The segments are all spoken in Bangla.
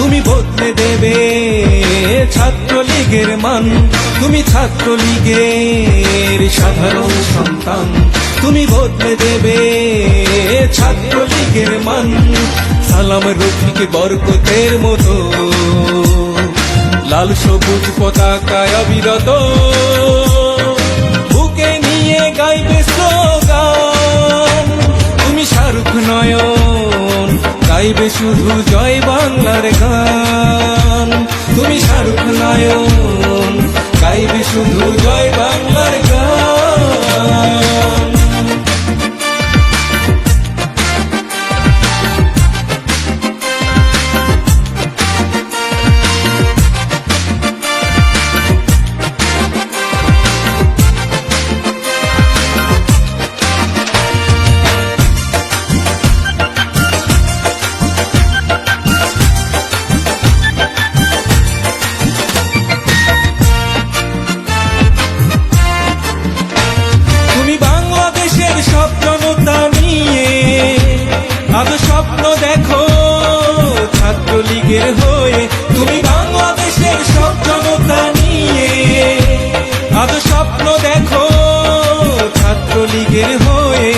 তুমি বদলে দেবে ছাত্রলীগের মান। তুমি ছাত্রলীগের সাধারণ সন্তান। তুমি বদলে দেবে ছাত্রলীগের মান। সালাম রফিক বরকতের মতো। লাল সবুজ পতাকায় অবিরত। গাইবে শুধু জয় বাংলার গান। তুমি শাহরুখ নায়ক গাইবে শুধু জয় বাংলার গান স্বপ্ন দেখো, ছাত্রলীগের হয়ে তুমি বাংলাদেশের সব জনতা নিয়ে। আজ স্বপ্ন দেখো, ছাত্রলীগের হয়ে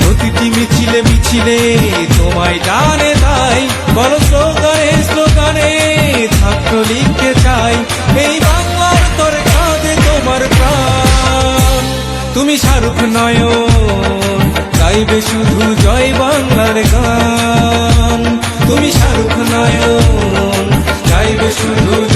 প্রতিটি মিছিলে মিছিলে তোমায় টানে তাই। বড় স্লোগানে স্লোগানে ছাত্রলীগকে চাই। এই বাংলার তোর কাঁধে তোমার প্রাণ। তুমি শাহরুখ নয়ন গাইবে শুধু জয় বাংলার গান। নয়ন চাইবে শুধু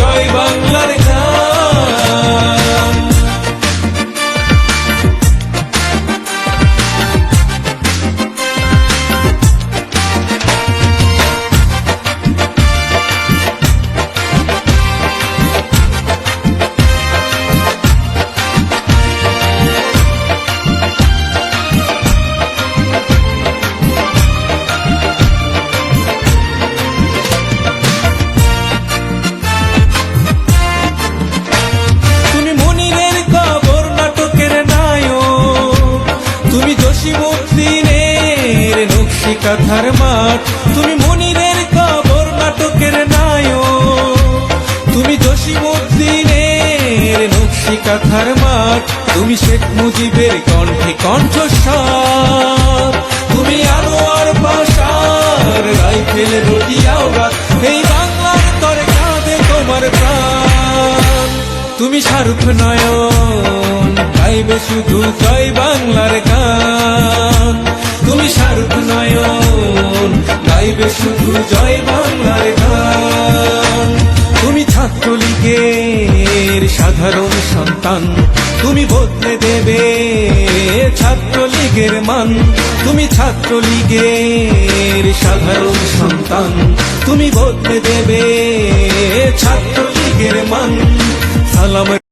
জসিমুদ্দিনের নকশি কাথার মাঠ। তুমি মনিরের কবর, নাটকের নায়ক। তুমি জসিমুদ্দিনের নকশি কাথার মাঠ। তুমি শেখ মুজিবের কণ্ঠে কণ্ঠস্বর। তুমি আনোয়ার পাশার রাইফেল রটিয়াও এই বাংলার তরে কাঁধে তোমার প্রাণ। তুমি শাহরুখ নয়ন। গাইবে শুধু জয় বাংলার গান। তুমি শাহরুখ নয়ন গাইবে শুধু জয় বাংলার গান। তুমি ছাত্রলীগের সাধারণ সন্তান, তুমি বদলে দেবে ছাত্রলীগের মান। তুমি ছাত্রলীগের সাধারণ সন্তান, তুমি বদলে দেবে ছাত্রলীগের মান। সালাম